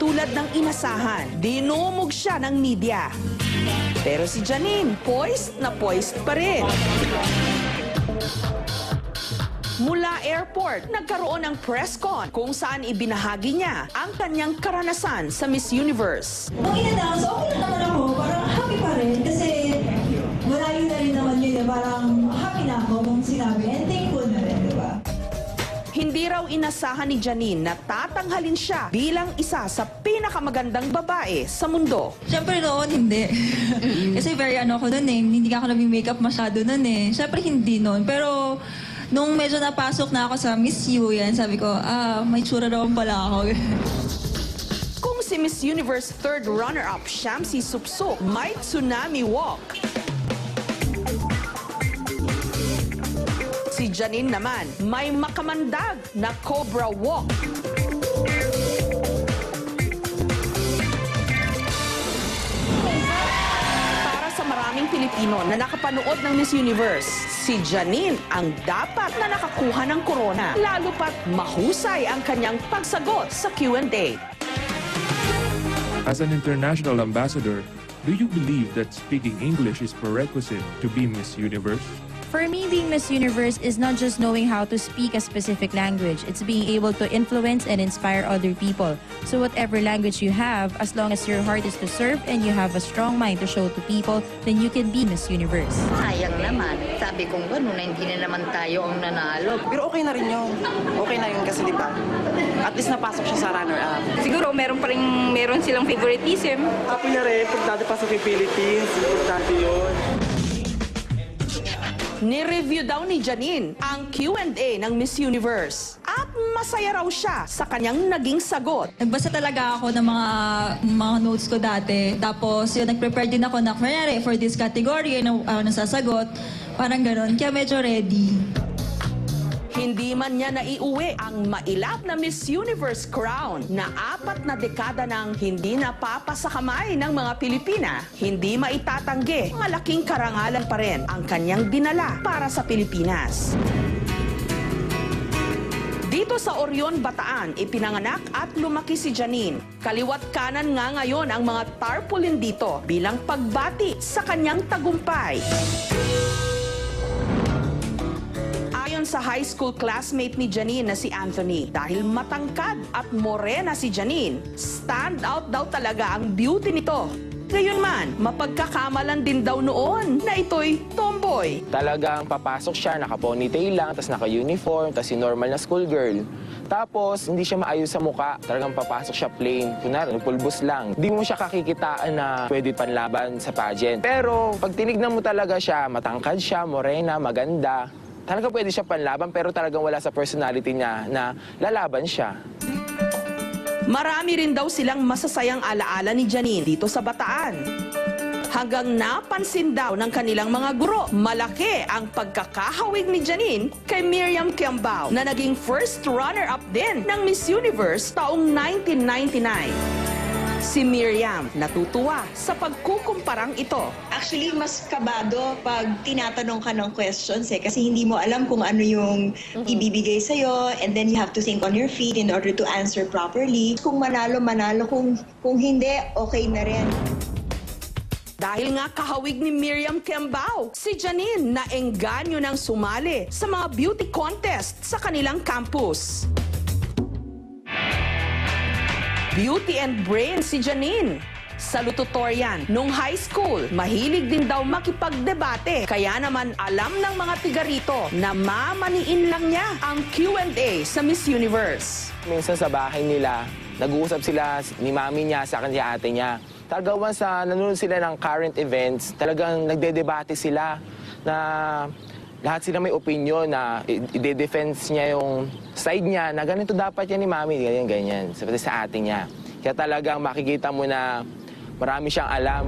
tulad ng inasahan. Dinumog siya ng media. Pero si Janine, poised na poised pa rin. Mula airport, nagkaroon ng press con kung saan ibinahagi niya ang kanyang karanasan sa Miss Universe. Nung in-announce, okay na naman ako. Parang happy pa rin. Kasi Raw inasahan ni Janine na tatanghalin siya bilang isa sa pinakamagandang babae sa mundo. Siyempre noon, hindi. Kasi very ano ako noon eh. Hindi ako nag-makeup masyado noon eh. Siyempre hindi noon. Pero nung medyo napasok na ako sa Miss You, yan, sabi ko, ah, may tsura naman pala ako. Kung si Miss Universe third runner-up Shamsi Supsuk may tsunami walk. Janine naman may makamandag na cobra walk. Para sa maraming Pilipino na nakapanood ng Miss Universe, si Janine ang dapat na nakakuha ng corona. Lalo pat mahusay ang kanyang pagsagot sa Q&A. As an international ambassador, do you believe that speaking English is prerequisite to be Miss Universe? For me, being Miss Universe is not just knowing how to speak a specific language. It's being able to influence and inspire other people. So whatever language you have, as long as your heart is to serve and you have a strong mind to show to people, then you can be Miss Universe. Sayang naman. Sabi kong gano'n na hindi na naman tayo ang nanalo. Pero okay na rin yun. Okay na yun kasi di ba? At least napasok siya sa runner-up. Siguro meron pa rin meron silang favoritism. Happy na rin, importante pa sa Philippines, importante yun. Ni-review daw ni Janine ang Q&A ng Miss Universe at masaya raw siya sa kanyang naging sagot. Nagbasa talaga ako ng mga mga notes ko dati. Tapos yun, nag-prepare din ako na, for this category, ano, ano nasasagot. Parang ganun. Kaya medyo ready. Hindi man niya naiuwi ang mailap na Miss Universe crown na apat na dekada nang hindi napapasa kamay ng mga Pilipina. Hindi maitatanggi, malaking karangalan pa rin ang kanyang dinala para sa Pilipinas. Dito sa Orion, Bataan, ipinanganak at lumaki si Janine. Kaliwat kanan nga ngayon ang mga tarpaulin dito bilang pagbati sa kanyang tagumpay. Ayon sa high school classmate ni Janine na si Anthony, dahil matangkad at morena si Janine, stand out daw talaga ang beauty nito. Gayunman, mapagkakamalan din daw noon na ito'y tomboy. Talagang papasok siya, naka-ponytail lang, tapos naka-uniform, tapos yung normal na schoolgirl. Tapos, hindi siya maayos sa muka. Talagang papasok siya plain. Kunwari, pulbos lang. Hindi mo siya kakikitaan na pwede panlaban sa pageant. Pero, pag tinignan mo talaga siya, matangkad siya, morena, maganda, talaga pwede siya panlaban, pero talagang wala sa personality niya na lalaban siya. Marami rin daw silang masasayang alaala ni Janine dito sa Bataan. Hanggang napansin daw ng kanilang mga guro, malaki ang pagkakahawig ni Janine kay Miriam Kiambao na naging first runner-up din ng Miss Universe taong 1999. Si Miriam natutuwa sa pagkukumparang ito. Actually, mas kabado pag tinatanong ka ng questions eh. Kasi hindi mo alam kung ano yung ibibigay sa'yo and then you have to think on your feet in order to answer properly. Kung manalo, manalo. Kung, kung hindi, okay na rin. Dahil nga kahawig ni Miriam Kembao, si Janine na engganyo ng sumali sa mga beauty contest sa kanilang campus. Beauty and Brain si Janine. Salutatorian. Nung high school, mahilig din daw makipagdebate. Kaya naman alam ng mga tiga rito na mamaniin lang niya ang Q&A sa Miss Universe. Minsan sa bahay nila, nag-uusap sila ni mami niya sa kanya ate niya. Talagang sa nanonood sila ng current events, talagang nagdedebate sila na lahat sila may opinion na i- ide-defense niya yung side niya na ganito dapat yan ni mami, ganyan, ganyan. Sabi sa ate niya. Kaya talagang makikita mo na marami siyang alam.